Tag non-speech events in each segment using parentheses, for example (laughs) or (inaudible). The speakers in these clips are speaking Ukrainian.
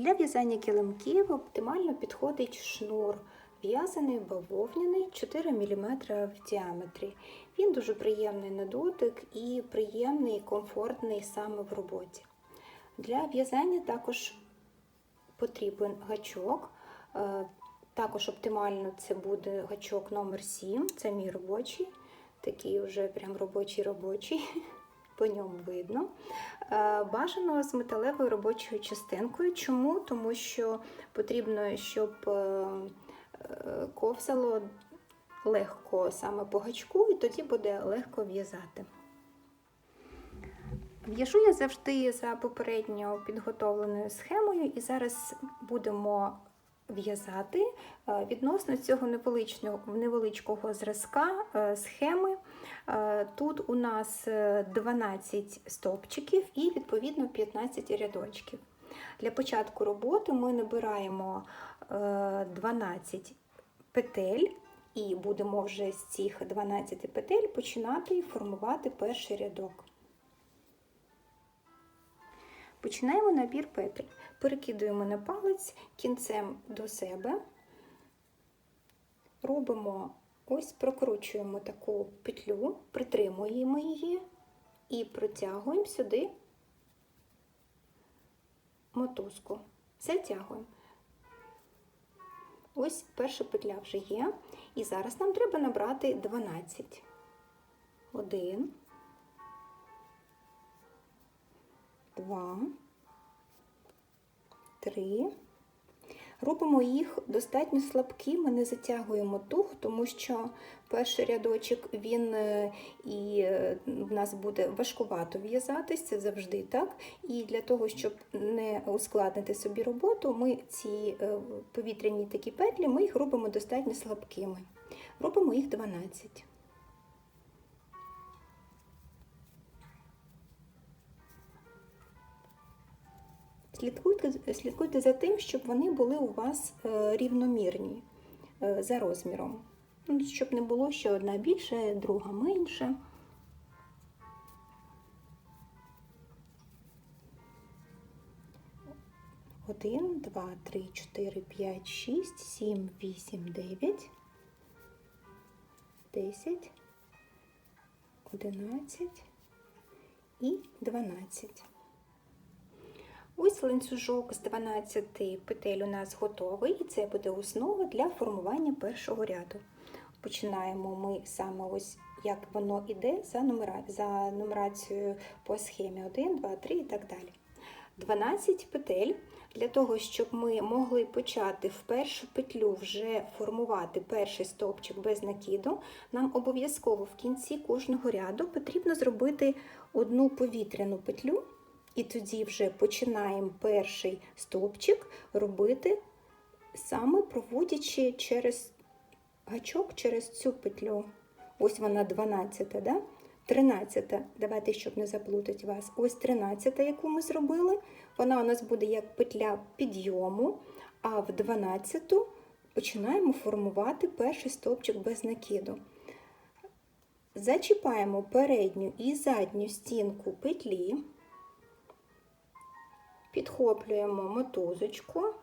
Для в'язання килимків оптимально підходить шнур, в'язаний бавовняний 4 мм в діаметрі. Він дуже приємний на дотик і приємний і комфортний саме в роботі. Для в'язання також потрібен гачок. Е, Також оптимально це буде гачок номер 7 це мій робочий, такий вже прям робочий робочий, по ньому видно. Е, Бажано з металевою робочою частинкою. Чому? Тому що потрібно, щоб е, е, ковзало легко саме по гачку, і тоді буде легко в'язати. В'яжу я завжди за попередньо підготовленою схемою, і зараз будемо в'язати відносно цього невеличного, невеличкого зразка схеми. Е, Тут у нас е, 12 стовпчиків і відповідно 15 рядочків. Для початку роботи ми набираємо е, 12 петель, і будемо вже з цих 12 петель починати формувати перший рядок. Починаємо набір петель. Перекидуємо на палець кінцем до себе, робимо ось, прокручуємо таку петлю, притримуємо її і протягуємо сюди мотузку. Затягуємо. Ось перша петля вже є. І зараз нам треба набрати 12. Один. Два, три. Робимо їх достатньо слабкими, не затягуємо туго, тому що перший рядочок він е, і е, в нас буде важкувато в'язатись, це завжди так. І для того, щоб не ускладнити собі роботу, ми ці е, повітряні такі петлі ми їх робимо достатньо слабкими. Робимо їх 12. Слідкуйте, слідкуйте за тим, щоб вони були у вас е, рівномірні е, за розміром. Ну, Щоб не було що одна більше, друга менше. Один, два, три, чотири, п'ять, шість, сім, вісім, дев'ять, десять, одинадцять і дванадцять. Ось ланцюжок з 12 петель у нас готовий, і це буде основа для формування першого ряду. Починаємо ми саме ось як воно йде за, нумера... за нумерацією по схемі 1, 2, 3 і так далі. 12 петель для того, щоб ми могли почати в першу петлю вже формувати перший стовпчик без накиду, нам обов'язково в кінці кожного ряду потрібно зробити одну повітряну петлю. І тоді вже починаємо перший стовпчик робити, саме проводячи через гачок через цю петлю. Ось вона 12, да? 13, давайте, щоб не заплутати вас. Ось 13, яку ми зробили, вона у нас буде як петля підйому, а в 12 починаємо формувати перший стовпчик без накиду. Зачіпаємо передню і задню стінку петлі. Підхоплюємо мотузочку,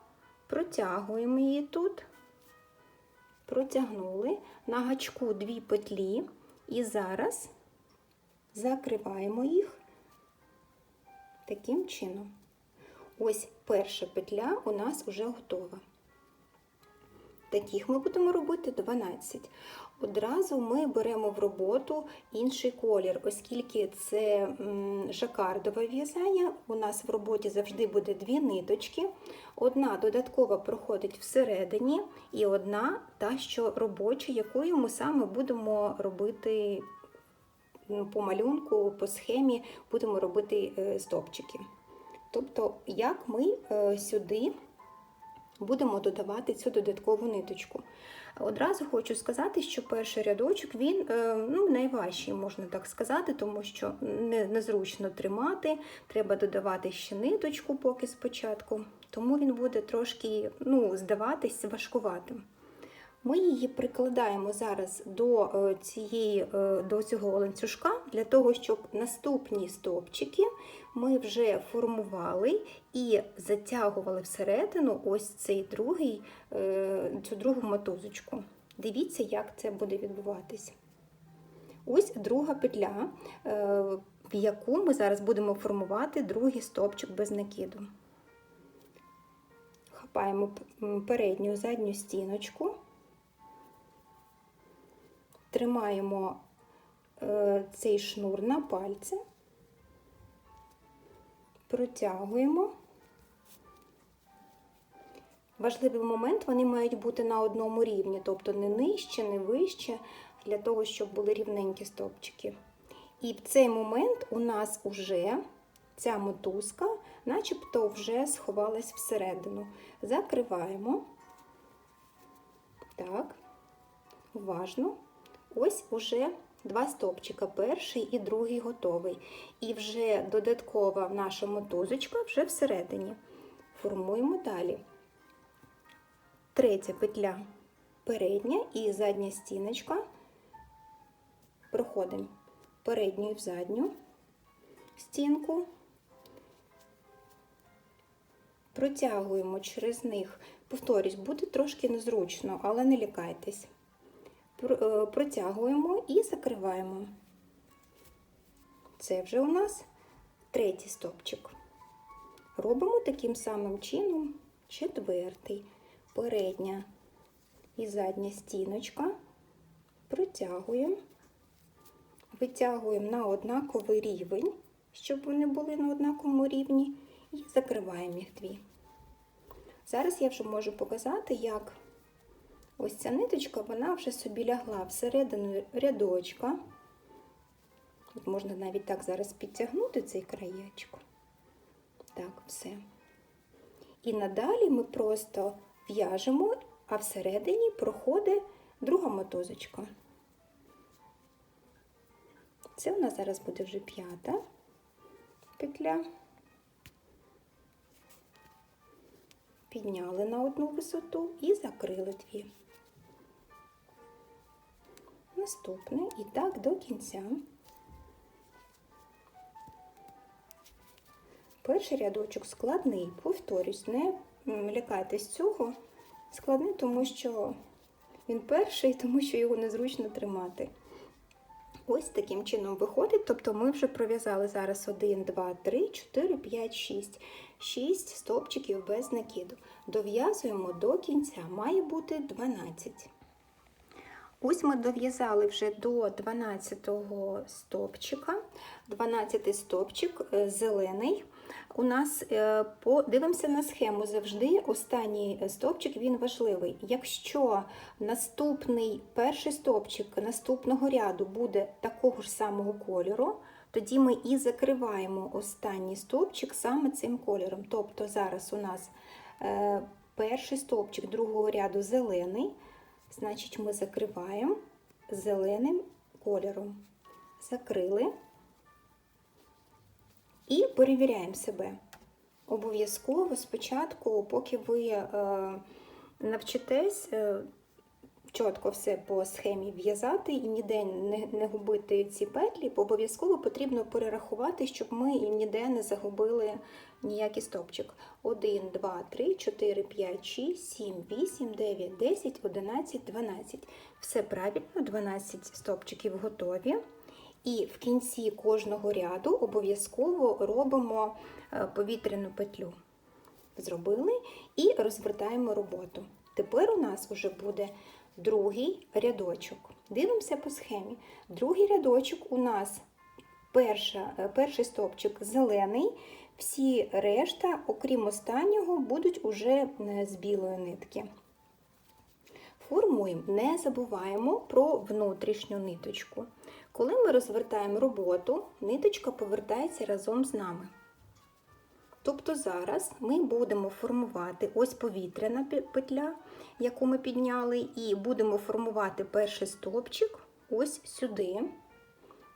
протягуємо її тут, протягнули на гачку дві петлі і зараз закриваємо їх таким чином. Ось перша петля у нас вже готова. Таких ми будемо робити 12. Одразу ми беремо в роботу інший колір, оскільки це жакардове в'язання. У нас в роботі завжди буде дві ниточки. Одна додаткова проходить всередині, і одна та, що робоча, якою ми саме будемо робити по малюнку, по схемі, будемо робити стовпчики. Тобто, як ми сюди будемо додавати цю додаткову ниточку. Одразу хочу сказати, що перший рядочок він ну, найважчий, можна так сказати, тому що незручно тримати, треба додавати ще ниточку поки спочатку, тому він буде трошки ну, здаватись важкуватим. Ми її прикладаємо зараз до, е, цієї, е, до цього ланцюжка для того, щоб наступні стовпчики ми вже формували і затягували всередину ось цей другий, е, цю другу мотузочку. Дивіться, як це буде відбуватись. Ось друга петля, в яку ми зараз будемо формувати другий стовпчик без накиду. Хапаємо передню задню стіночку, тримаємо е, цей шнур на пальці, протягуємо. Важливий момент, вони мають бути на одному рівні, тобто не нижче, не вище, для того, щоб були рівненькі стовпчики. І в цей момент у нас вже ця мотузка, начебто вже сховалась всередину. Закриваємо. Так, уважно. Ось уже два стовпчика, перший і другий готовий. І вже додаткова наша мотузочка вже всередині. Формуємо далі. Третя петля передня і задня стіночка. Проходимо передню і в задню стінку, протягуємо через них. Повторюсь, буде трошки незручно, але не лякайтесь. Е, Протягуємо і закриваємо. Це вже у нас третій стопчик. Робимо таким самим чином четвертий. Передня і задня стіночка. Протягуємо, витягуємо на однаковий рівень, щоб вони були на однаковому рівні, і закриваємо їх дві. Зараз я вже можу показати, як ось ця ниточка, вона вже собі лягла всередину рядочка. От можна навіть так зараз підтягнути цей краєчок. Так, все. І надалі ми просто в'яжемо, а всередині проходить друга мотозочка. Це у нас зараз буде вже п'ята петля. Підняли на одну висоту і закрили дві. Наступне і так до кінця. Перший рядочок складний, повторюсь, не лякайтесь цього. Складний, тому що він перший, (laughs) тому що його незручно тримати. Ось таким чином виходить. Тобто ми вже пров'язали зараз 1, 2, 3, 4, 5, 6. 6 стовпчиків без накиду. Дов'язуємо до кінця, має бути 12. Ось ми дов'язали вже до 12 стовпчика. 12 стовпчик е, зелений. У нас е, подивимося на схему. Завжди останній стовпчик він важливий. Якщо наступний перший стовпчик наступного ряду буде такого ж самого кольору, тоді ми і закриваємо останній стовпчик саме цим кольором. Тобто зараз у нас е, перший стовпчик другого ряду зелений, значить ми закриваємо зеленим кольором. Закрили. І перевіряємо себе. Обов'язково спочатку, поки ви е, навчитесь е, чітко все по схемі в'язати і ніде не, не губити ці петлі, обов'язково потрібно перерахувати, щоб ми ніде не загубили ніякий стопчик. 1, 2, 3, 4, 5, 6, 7, 8, 9, 10, 11, 12. Все правильно, 12 стопчиків готові. І в кінці кожного ряду обов'язково робимо е, повітряну петлю. Зробили і розвертаємо роботу. Тепер у нас вже буде другий рядочок. Дивимося по схемі. Другий рядочок у нас перша, е, перший стовпчик зелений, всі решта, окрім останнього, будуть уже з білої нитки. Формуємо, не забуваємо про внутрішню ниточку. Коли ми розвертаємо роботу, ниточка повертається разом з нами. Тобто зараз ми будемо формувати ось повітряна петля, яку ми підняли, і будемо формувати перший стовпчик ось сюди,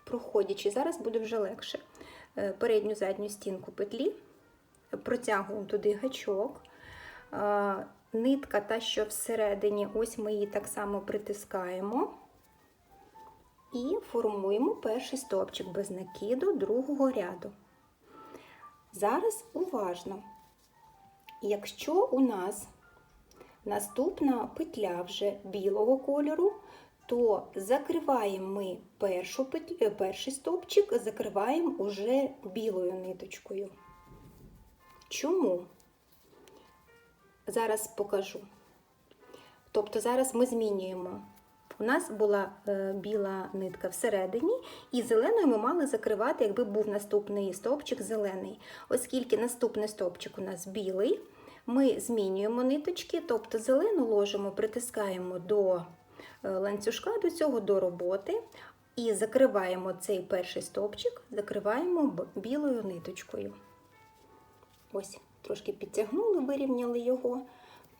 проходячи, зараз буде вже легше. Е, Передню задню стінку петлі, протягуємо туди гачок, нитка, та, що всередині, ось ми її так само притискаємо і формуємо перший стовпчик без накиду другого ряду. Зараз уважно, якщо у нас наступна петля вже білого кольору, то закриваємо ми першу петлю, е, перший стовпчик, закриваємо уже білою ниточкою. Чому? Зараз покажу. Тобто зараз ми змінюємо. У нас була е, біла нитка всередині, і зеленою ми мали закривати, якби був наступний стовпчик зелений. Оскільки наступний стовпчик у нас білий, ми змінюємо ниточки, тобто зелену ложимо, притискаємо до е, ланцюжка, до цього до роботи, і закриваємо цей перший стовпчик, закриваємо білою ниточкою. Ось, трошки підтягнули, вирівняли його,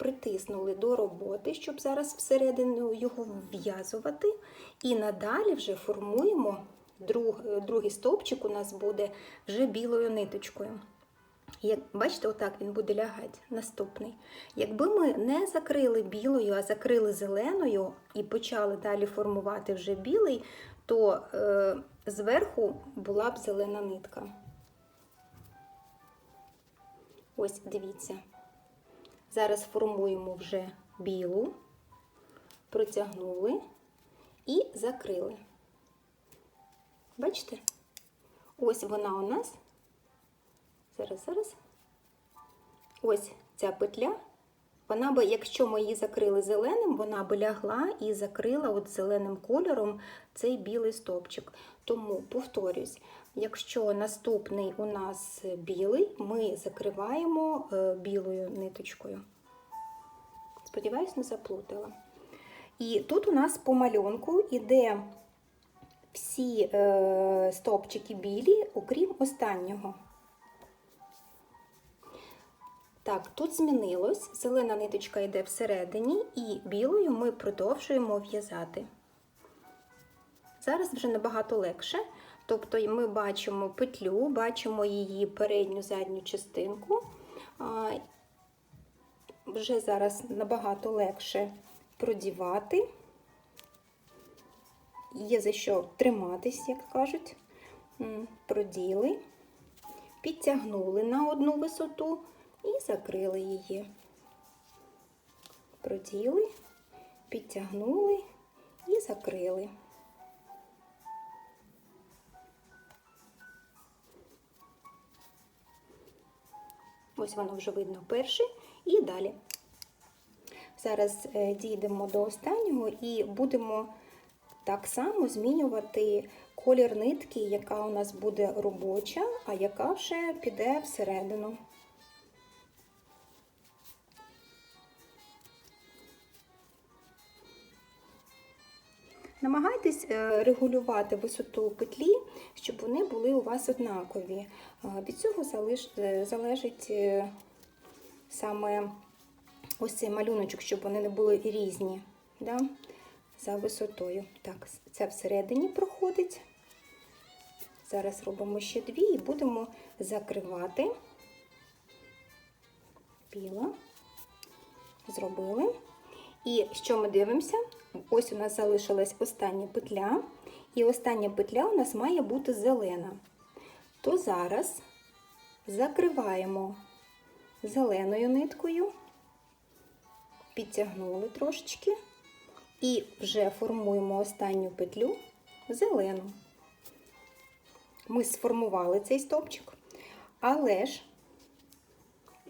притиснули до роботи, щоб зараз всередину його вв'язувати. І надалі вже формуємо друг, другий стовпчик у нас буде вже білою ниточкою. Як бачите, отак він буде лягати наступний. Якби ми не закрили білою, а закрили зеленою і почали далі формувати вже білий, то е, зверху була б зелена нитка. Ось дивіться. Зараз формуємо вже білу, протягнули і закрили. Бачите? Ось вона у нас. Зараз, зараз. Ось ця петля. Вона би, якщо ми її закрили зеленим, вона би лягла і закрила от зеленим кольором цей білий стовпчик. Тому, повторюсь, якщо наступний у нас білий, ми закриваємо е, білою ниточкою. Сподіваюсь, не заплутала. І тут у нас по малюнку іде всі е, стовпчики білі, окрім останнього. Так, тут змінилось. Зелена ниточка йде всередині, і білою ми продовжуємо в'язати. Зараз вже набагато легше. Тобто ми бачимо петлю, бачимо її передню задню частинку. Вже зараз набагато легше продівати. Є за що триматись, як кажуть. Проділи, підтягнули на одну висоту і закрили її. Проділи, підтягнули і закрили. Ось воно вже видно перше і далі. Зараз е, дійдемо до останнього і будемо так само змінювати колір нитки, яка у нас буде робоча, а яка вже піде всередину. Намагайтесь е, регулювати висоту петлі, щоб вони були у вас однакові. Е, Від цього е, залежить саме ось цей малюночок, щоб вони не були різні да, за висотою. Так, це всередині проходить. Зараз робимо ще дві і будемо закривати. Біла. Зробили. І що ми дивимося? Ось у нас залишилась остання петля, і остання петля у нас має бути зелена. То зараз закриваємо зеленою ниткою, підтягнули трошечки, і вже формуємо останню петлю зелену. Ми сформували цей стовпчик, але ж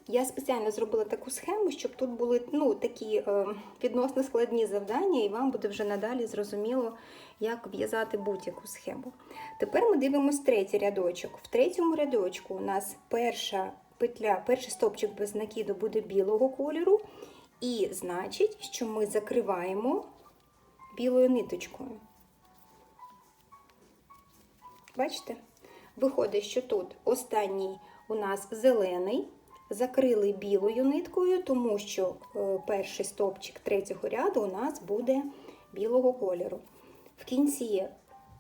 я спеціально зробила таку схему, щоб тут були ну, такі е, відносно складні завдання, і вам буде вже надалі зрозуміло, як в'язати будь-яку схему. Тепер ми дивимося третій рядочок. В третьому рядочку у нас перша петля, перший стовпчик без накиду буде білого кольору, і значить, що ми закриваємо білою ниточкою. Бачите? Виходить, що тут останній у нас зелений, закрили білою ниткою, тому що е, перший стовпчик третього ряду у нас буде білого кольору. В кінці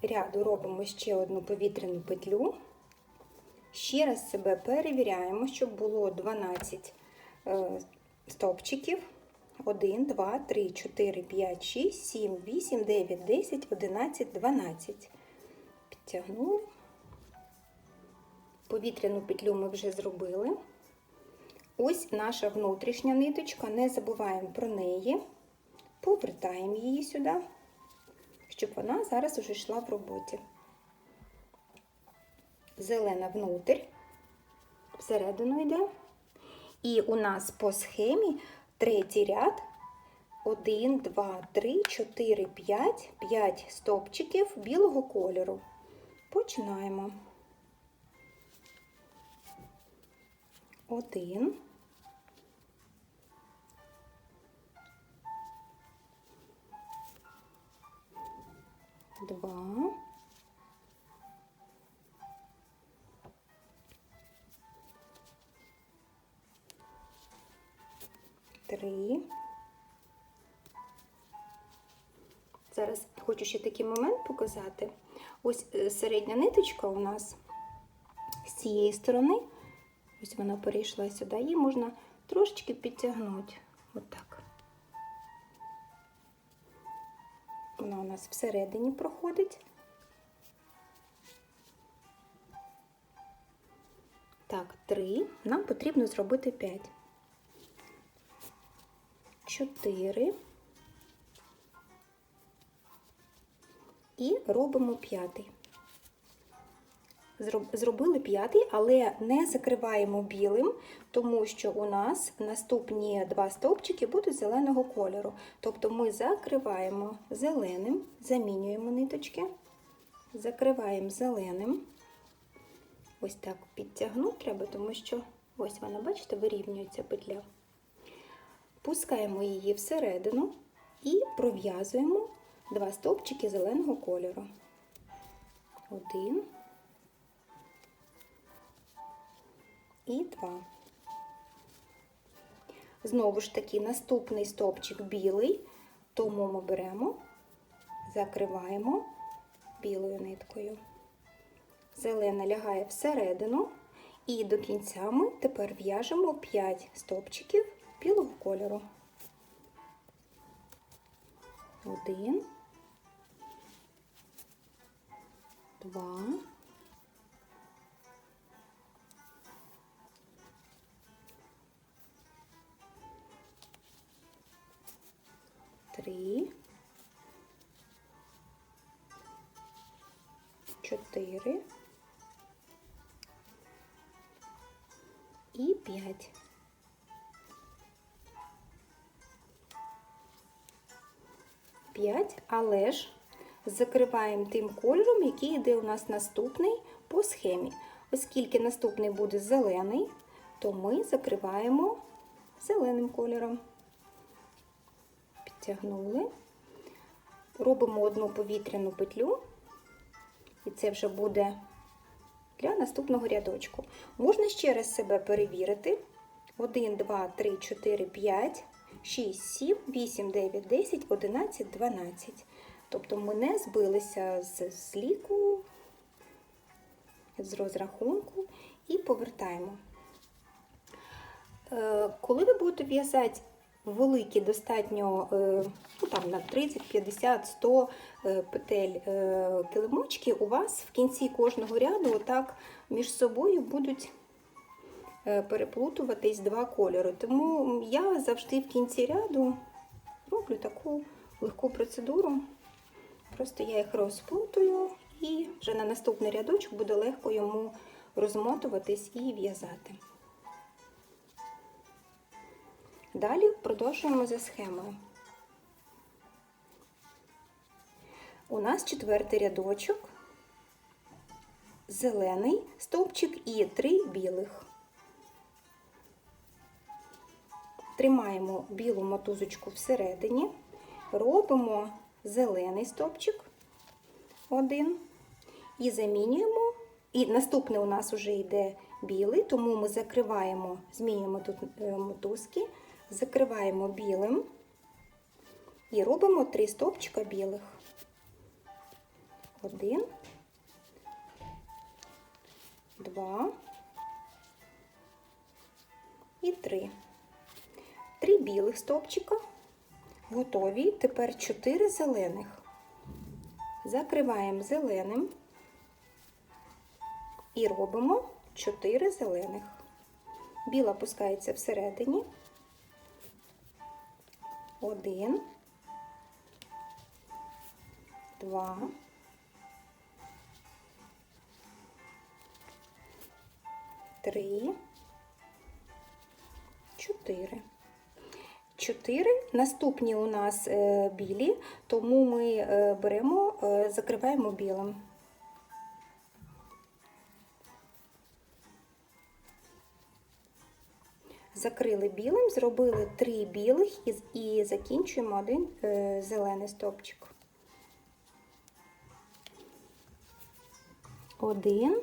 ряду робимо ще одну повітряну петлю. Ще раз себе перевіряємо, щоб було 12 е, стовпчиків. 1, 2, 3, 4, 5, 6, 7, 8, 9, 10, 11, 12. Підтягнули. Повітряну петлю ми вже зробили. Ось наша внутрішня ниточка, не забуваємо про неї. Повертаємо її сюди, щоб вона зараз уже йшла в роботі. Зелена внутрь, всередину йде. І у нас по схемі третій ряд. 1, 2, 3, 4, 5, 5 стовпчиків білого кольору. Починаємо. Один. Два. Три. Зараз хочу ще такий момент показати. Ось е, середня ниточка у нас з цієї сторони. Ось вона перейшла сюди, її можна трошечки підтягнути. Отак. Вона у нас всередині проходить. Так, три. Нам потрібно зробити п'ять. Чотири. І робимо п'ятий. Зробили п'ятий, але не закриваємо білим, тому що у нас наступні два стовпчики будуть зеленого кольору. Тобто ми закриваємо зеленим, замінюємо ниточки, закриваємо зеленим. Ось так підтягнути треба, тому що ось вона, бачите, вирівнюється петля. Пускаємо її всередину і пров'язуємо два стовпчики зеленого кольору. Один. І 2. Знову ж таки, наступний стовпчик білий, тому ми беремо, закриваємо білою ниткою. Зелена лягає всередину, і до кінця ми тепер в'яжемо 5 стовпчиків білого кольору. Один, два. Три, чотири і п'ять. П'ять, але ж закриваємо тим кольором, який йде у нас наступний по схемі. Оскільки наступний буде зелений, то ми закриваємо зеленим кольором підтягнули, робимо одну повітряну петлю, і це вже буде для наступного рядочку. Можна ще раз себе перевірити. 1, 2, 3, 4, 5, 6, 7, 8, 9, 10, 11, 12. Тобто ми не збилися з сліку, з розрахунку і повертаємо. Е, коли ви будете в'язати великі, достатньо е, ну, там, на 30, 50, 100 петель е, килимочки, у вас в кінці кожного ряду отак між собою будуть е, переплутуватись два кольори. Тому я завжди в кінці ряду роблю таку легку процедуру. Просто я їх розплутую і вже на наступний рядочок буде легко йому розмотуватись і в'язати. Далі продовжуємо за схемою. У нас четвертий рядочок, зелений стовпчик і три білих. Тримаємо білу мотузочку всередині, робимо зелений стовпчик один і замінюємо. І наступний у нас вже йде білий, тому ми закриваємо, змінюємо тут е, мотузки закриваємо білим і робимо три стовпчика білих. Один, два і три. Три білих стовпчика. Готові. Тепер 4 зелених. Закриваємо зеленим і робимо 4 зелених. Біла пускається всередині. Один, два, три, чотири. Чотири. Наступні у нас е, білі, тому ми е, беремо, е, закриваємо білим. Закрили білим, зробили три білих і, і закінчуємо один е, зелений стовпчик. Один.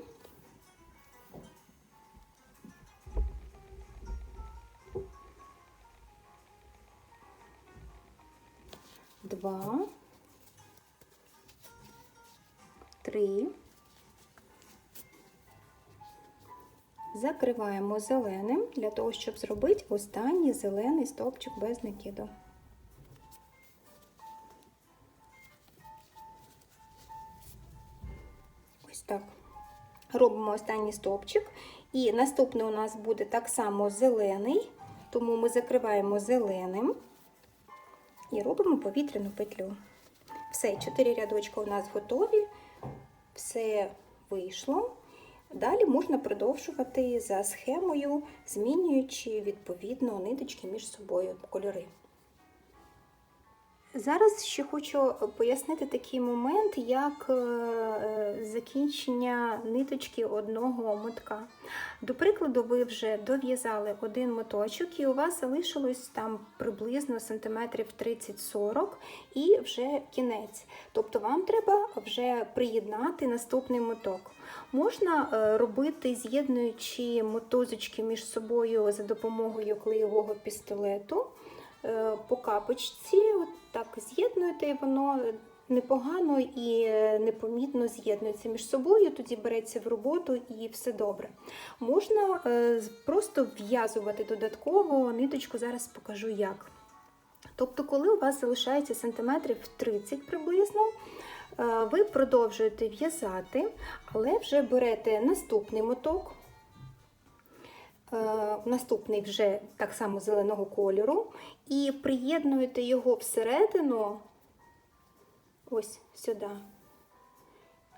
Закриваємо зеленим для того, щоб зробити останній зелений стовпчик без накиду. Ось так. Робимо останній стовпчик. І наступний у нас буде так само зелений, тому ми закриваємо зеленим і робимо повітряну петлю. Все, чотири рядочка у нас готові, все вийшло. Далі можна продовжувати за схемою, змінюючи відповідно ниточки між собою кольори. Зараз ще хочу пояснити такий момент, як е, закінчення ниточки одного мотка. До прикладу, ви вже дов'язали один моточок, і у вас залишилось там приблизно сантиметрів 30-40 і вже кінець. Тобто вам треба вже приєднати наступний моток. Можна е, робити, з'єднуючи мотозочки між собою за допомогою клеєвого пістолету. Е, по капочці, так з'єднуєте, і воно непогано і непомітно з'єднується між собою, тоді береться в роботу і все добре. Можна е, просто в'язувати додатково ниточку, зараз покажу як. Тобто, коли у вас залишається сантиметрів 30 приблизно, е, ви продовжуєте в'язати, але вже берете наступний моток. Е, наступний вже так само зеленого кольору, і приєднуєте його всередину, ось сюди.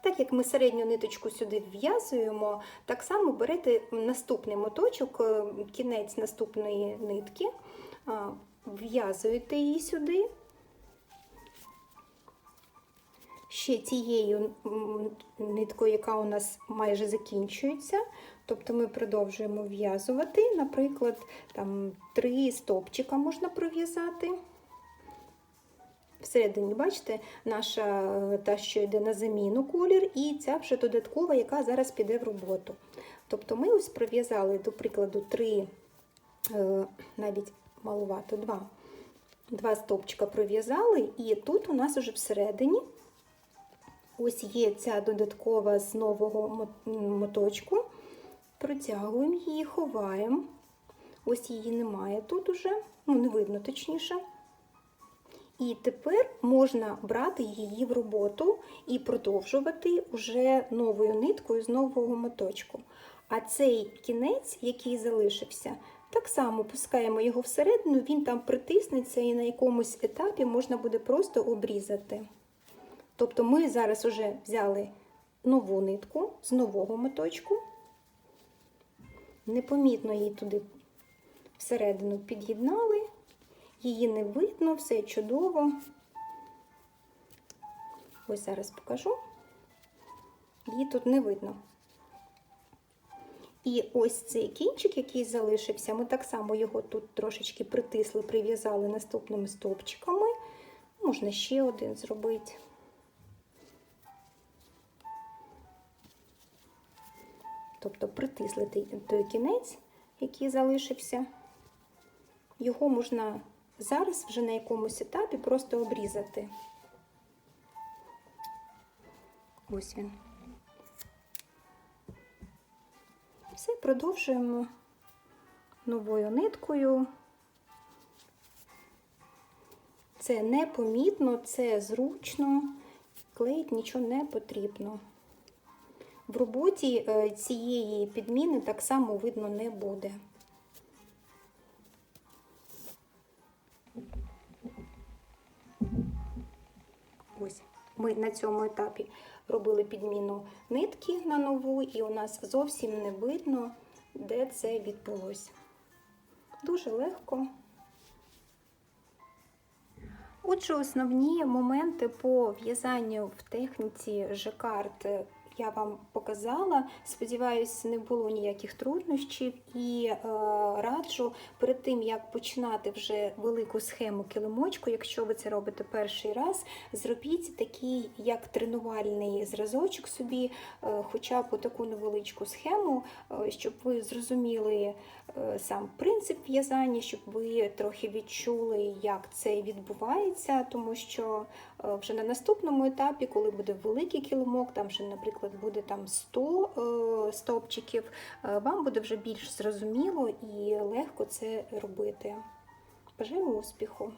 Так як ми середню ниточку сюди вв'язуємо, так само берете наступний моточок, е, кінець наступної нитки, в'язуєте її сюди. Ще тією ниткою, яка у нас майже закінчується, Тобто ми продовжуємо в'язувати, наприклад, там три стовпчика можна пров'язати. Всередині, бачите, наша та, що йде на заміну колір, і ця вже додаткова, яка зараз піде в роботу. Тобто ми ось пров'язали, до прикладу, три, е, навіть малувато, два, два стовпчика пров'язали, і тут у нас вже всередині ось є ця додаткова з нового моточку протягуємо її, ховаємо. Ось її немає тут уже, ну, не видно точніше. І тепер можна брати її в роботу і продовжувати вже новою ниткою з нового моточку. А цей кінець, який залишився, так само пускаємо його всередину, він там притиснеться і на якомусь етапі можна буде просто обрізати. Тобто ми зараз вже взяли нову нитку з нового моточку непомітно її туди всередину під'єднали, її не видно, все чудово. Ось зараз покажу, її тут не видно. І ось цей кінчик, який залишився, ми так само його тут трошечки притисли, прив'язали наступними стовпчиками. Можна ще один зробити. Тобто притисли той кінець, який залишився, його можна зараз вже на якомусь етапі просто обрізати. Ось він. Все, продовжуємо новою ниткою Це непомітно, це зручно, клеїть нічого не потрібно. В роботі е, цієї підміни так само видно не буде. Ось ми на цьому етапі робили підміну нитки на нову, і у нас зовсім не видно, де це відбулося. Дуже легко. Отже, основні моменти по в'язанню в техніці жакард я вам показала. Сподіваюсь, не було ніяких труднощів і е, раджу перед тим, як починати вже велику схему килимочку, якщо ви це робите перший раз, зробіть такий як тренувальний зразочок собі, е, хоча б таку невеличку схему, е, щоб ви зрозуміли е, сам принцип в'язання, щоб ви трохи відчули, як це відбувається, тому що вже на наступному етапі, коли буде великий килимок, там вже, наприклад, буде там 100 е, стовпчиків, е, вам буде вже більш зрозуміло і легко це робити. Бажаємо успіху!